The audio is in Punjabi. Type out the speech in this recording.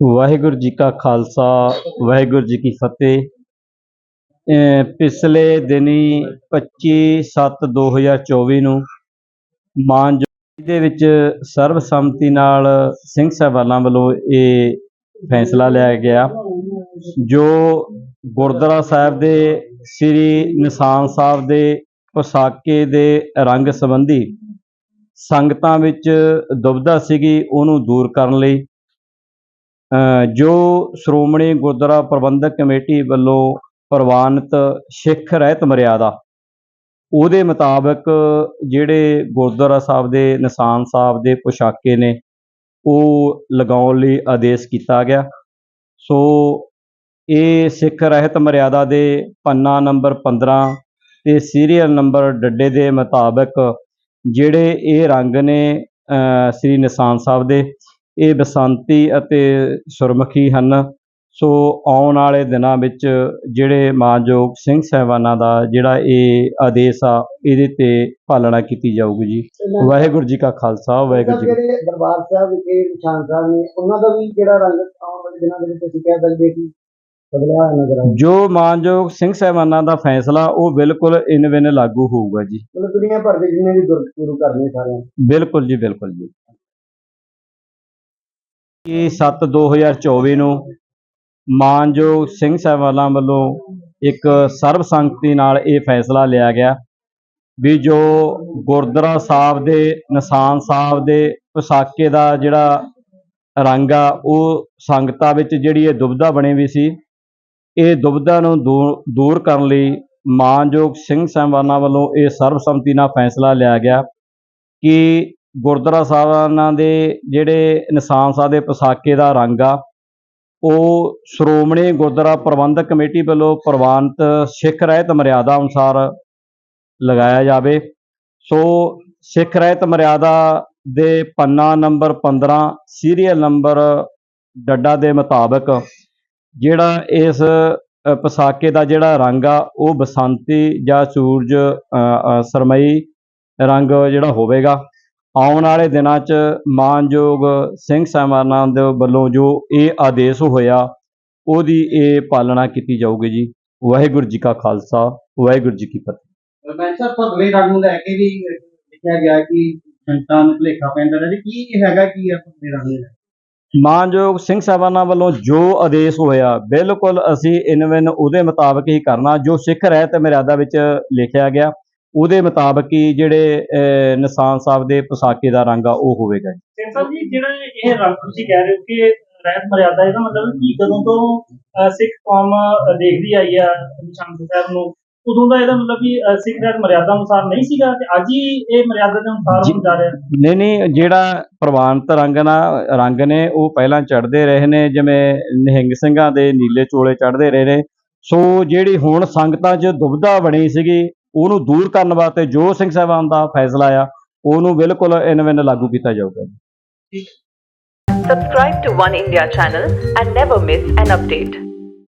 ਵਾਹਿਗੁਰੂ ਜੀ ਕਾ ਖਾਲਸਾ, ਵਾਹਿਗੁਰੂ ਜੀ ਕੀ ਫਤਿਹ। ਪਿਛਲੇ ਦਿਨੀ 25/7/2024 ਨੂੰ ਮਾਨਜੋ ਦੇ ਵਿੱਚ ਸਰਬਸੰਮਤੀ ਨਾਲ ਸਿੰਘ ਸਾਹਿਬਾਨਾਂ ਵੱਲੋਂ ਇਹ ਫੈਸਲਾ ਲਿਆ ਗਿਆ, ਜੋ ਗੁਰਦੁਆਰਾ ਸਾਹਿਬ ਦੇ ਸ੍ਰੀ ਨਿਸ਼ਾਨ ਸਾਹਿਬ ਦੇ ਪਸ਼ਾਕੇ ਦੇ ਰੰਗ ਸੰਬੰਧੀ ਸੰਗਤਾਂ ਵਿੱਚ ਦੁਬਧਾ ਸੀਗੀ, ਉਹਨੂੰ ਦੂਰ ਕਰਨ ਲਈ ਜੋ ਸ਼੍ਰੋਮਣੀ ਗੁਰਦੁਆਰਾ ਪ੍ਰਬੰਧਕ ਕਮੇਟੀ ਵੱਲੋਂ ਪ੍ਰਵਾਨਿਤ ਸਿੱਖ ਰਹਿਤ ਮਰਿਆਦਾ, ਉਹਦੇ ਮੁਤਾਬਕ ਜਿਹੜੇ ਗੁਰਦੁਆਰਾ ਸਾਹਿਬ ਦੇ ਨਿਸ਼ਾਨ ਸਾਹਿਬ ਦੇ ਪੁਸ਼ਾਕੇ ਨੇ, ਉਹ ਲਗਾਉਣ ਲਈ ਆਦੇਸ਼ ਕੀਤਾ ਗਿਆ। ਸੋ ਇਹ ਸਿੱਖ ਰਹਿਤ ਮਰਿਆਦਾ ਦੇ ਪੰਨਾ ਨੰਬਰ 15 ਤੇ ਸੀਰੀਅਲ ਨੰਬਰ ਡੱਡੇ ਦੇ ਮੁਤਾਬਕ ਜਿਹੜੇ ਇਹ ਰੰਗ ਨੇ ਸ੍ਰੀ ਨਿਸ਼ਾਨ ਸਾਹਿਬ ਦੇ ਇਹ ਬਸੰਤੀ ਅਤੇ ਸੁਰਮਖੀ ਹਨ। ਸੋ ਆਉਣ ਵਾਲੇ ਦਿਨਾਂ ਵਿੱਚ ਜਿਹੜੇ ਮਾਨਯੋਗ ਸਿੰਘ ਸਾਹਿਬਾਨਾਂ ਦਾ ਜਿਹੜਾ ਇਹ ਆਦੇਸ਼ ਆ ਇਹਦੇ ਤੇ ਪਾਲਣਾ ਕੀਤੀ ਜਾਊਗੀ ਜੀ। ਵਾਹਿਗੁਰੂ ਜੀ ਕਾ ਖਾਲਸਾ ਵਾਹਿਗੁਰੂ ਜੀ ਜਿਹੜੇ ਦਰਬਾਰ ਸਾਹਿਬ ਵਿਖੇ ਨਿਸ਼ਾਨ ਸਾਹਿਬ ਨੇ ਉਹਨਾਂ ਦਾ ਵੀ ਜਿਹੜਾ ਰੰਗ ਆਉਣ ਵਾਲੇ ਦਿਨਾਂ ਦੇ ਵਿੱਚ ਤੁਸੀਂ ਕਹਿ ਸਕਦੇ ਕਿ ਬਦਲਿਆ ਹੋਇਆ ਨਜ਼ਰ ਆਉਂਦਾ ਜੋ ਮਾਨਯੋਗ ਸਿੰਘ ਸਾਹਿਬਾਨਾਂ ਦਾ ਫੈਸਲਾ ਉਹ ਬਿਲਕੁਲ ਇਨ ਬਿਨ ਲਾਗੂ ਹੋਊਗਾ ਜੀ। ਮਤਲਬ ਦੁਨੀਆ ਭਰ ਦੇ ਜਿੰਨੇ ਵੀ ਗੁਰ ਗੁਰੂ ਘਰ ਨੇ ਸਾਰਿਆਂ ਬਿਲਕੁਲ ਜੀ ਬਿਲਕੁਲ ਜੀ। ਇਹ 7 2024 ਨੂੰ ਮਾਨਯੋਗ ਸਿੰਘ ਸਾਹਿਬਾਨਾਂ ਵੱਲੋਂ ਇੱਕ ਸਰਬਸੰਮਤੀ ਨਾਲ ਇਹ ਫੈਸਲਾ ਲਿਆ ਗਿਆ ਵੀ ਜੋ ਗੁਰਦੁਆਰਾ ਸਾਹਿਬ ਦੇ, ਨਿਸ਼ਾਨ ਸਾਹਿਬ ਦੇ ਪਸਾਕੇ ਦਾ ਜਿਹੜਾ ਰੰਗ ਆ, ਉਹ ਸੰਗਤਾਂ ਵਿੱਚ ਜਿਹੜੀ ਇਹ ਦੁਬਧਾ ਬਣੀ ਵੀ ਸੀ, ਇਹ ਦੁਬਧਾ ਨੂੰ ਦੂਰ ਦੂਰ ਕਰਨ ਲਈ ਮਾਨਯੋਗ ਸਿੰਘ ਸਾਹਿਬਾਨਾਂ ਵੱਲੋਂ ਇਹ ਸਰਬਸੰਮਤੀ ਨਾਲ ਫੈਸਲਾ ਲਿਆ ਗਿਆ ਕਿ ਗੁਰਦੁਆਰਾ ਸਾਹਿਬਾਨਾਂ ਦੇ ਜਿਹੜੇ ਨਿਸ਼ਾਨ ਸਾਹਿਬ ਦੇ ਪਸਾਕੇ ਦਾ ਰੰਗ ਆ, ਉਹ ਸ਼੍ਰੋਮਣੀ ਗੁਰਦੁਆਰਾ ਪ੍ਰਬੰਧਕ ਕਮੇਟੀ ਵੱਲੋਂ ਪ੍ਰਵਾਨਿਤ ਸਿੱਖ ਰਹਿਤ ਮਰਿਆਦਾ ਅਨੁਸਾਰ ਲਗਾਇਆ ਜਾਵੇ। ਸੋ ਸਿੱਖ ਰਹਿਤ ਮਰਿਆਦਾ ਦੇ ਪੰਨਾ ਨੰਬਰ 15 ਸੀਰੀਅਲ ਨੰਬਰ ਡੱਡਾ ਦੇ ਮੁਤਾਬਕ ਜਿਹੜਾ ਇਸ ਪਸਾਕੇ ਦਾ ਜਿਹੜਾ ਰੰਗ ਆ, ਉਹ ਬਸੰਤੀ ਜਾਂ ਸੂਰਜ ਸਰਮਈ ਰੰਗ ਜਿਹੜਾ ਹੋਵੇਗਾ। ਆਉਣ ਵਾਲੇ ਦਿਨਾਂ 'ਚ ਮਾਨਯੋਗ ਸਿੰਘ ਸਾਹਿਬਾਨਾਂ ਦੇ ਵੱਲੋਂ ਜੋ ਇਹ ਆਦੇਸ਼ ਹੋਇਆ ਉਹਦੀ ਇਹ ਪਾਲਣਾ ਕੀਤੀ ਜਾਊਗੀ ਜੀ। ਵਾਹਿਗੁਰੂ ਜੀ ਕਾ ਖਾਲਸਾ ਵਾਹਿਗੁਰੂ ਜੀ ਕੀ ਫਤਿਹ। ਮੈਂ ਸਰ ਭਗਵੇਂ ਰੰਗ ਨੂੰ ਲੈ ਕੇ ਵੀ ਲਿਖਿਆ ਗਿਆ ਕਿ ਸੰਤਾਂ ਨੂੰ ਭੁਲੇਖਾ ਪੈਂਦਾ ਰਹੇ ਕੀ ਹੈਗਾ ਕੀ ਹੈ ਭਗਵੇਂ ਰੰਗ ਨੂੰ ਮਾਨਯੋਗ ਸਿੰਘ ਸਾਹਿਬਾਨਾਂ ਵੱਲੋਂ ਜੋ ਆਦੇਸ਼ ਹੋਇਆ ਬਿਲਕੁਲ ਅਸੀਂ ਇਨਵਿਨ ਉਹਦੇ ਮੁਤਾਬਕ ਹੀ ਕਰਨਾ ਜੋ ਸਿੱਖ ਰਹਿਤ ਮਰਿਆਦਾ ਵਿੱਚ ਲਿਖਿਆ ਗਿਆ। ਉਹਦੇ ਮੁਤਾਬਕ ਹੀ ਜਿਹੜੇ ਨਿਸ਼ਾਨ ਸਾਹਿਬ ਦੇ ਪੋਸਾਕੇ ਦਾ ਰੰਗ ਆ ਉਹ ਹੋਵੇਗਾ ਜੀ। ਸਿੰਘ ਸਾਹਿਬ ਜੀ ਜਿਹੜਾ ਇਹ ਰੰਗ ਤੁਸੀਂ ਕਹਿ ਰਹੇ ਹੋ ਕਿ ਰਹਿਤ ਮਰਿਆਦਾ ਇਹਦਾ ਮਤਲਬ ਕੀ ਕਦੋਂ ਤੋਂ ਸਿੱਖ ਕੌਮ ਦੇਖਦੀ ਆਈ ਆ ਨਿਸ਼ਾਨ ਸਾਹਿਬ ਨੂੰ? ਉਦੋਂ ਦਾ ਇਹਦਾ ਮਤਲਬ ਕਿ ਸਿੱਖ ਰਹਿਤ ਮਰਿਆਦਾ ਅਨੁਸਾਰ ਨਹੀਂ ਸੀਗਾ ਤੇ ਅੱਜ ਹੀ ਇਹ ਮਰਿਆਦਾ ਦੇ ਅਨੁਸਾਰ ਜਾ। ਰਿਹਾ? ਨਹੀਂ ਨਹੀਂ ਜਿਹੜਾ ਪ੍ਰਵਾਨਿਤ ਰੰਗ ਨਾ ਰੰਗ ਨੇ ਉਹ ਪਹਿਲਾਂ ਚੜਦੇ ਰਹੇ ਨੇ ਜਿਵੇਂ ਨਿਹੰਗ ਸਿੰਘਾਂ ਦੇ ਨੀਲੇ ਚੋਲੇ ਚੜਦੇ ਰਹੇ ਨੇ। ਸੋ ਜਿਹੜੀ ਹੁਣ ਸੰਗਤਾਂ 'ਚ ਦੁਬਿਧਾ ਬਣੀ ਸੀਗੀ ਉਹਨੂੰ ਦੂਰ ਕਰਨ ਵਾਸਤੇ ਜੋ ਸਿੰਘ ਸਾਹਿਬਾਨ ਦਾ ਫੈਸਲਾ ਆ ਉਹਨੂੰ ਬਿਲਕੁਲ ਇਨਵੈਨ ਲਾਗੂ ਕੀਤਾ ਜਾਊਗਾ ਠੀਕ subscribe to One India channel and never miss an update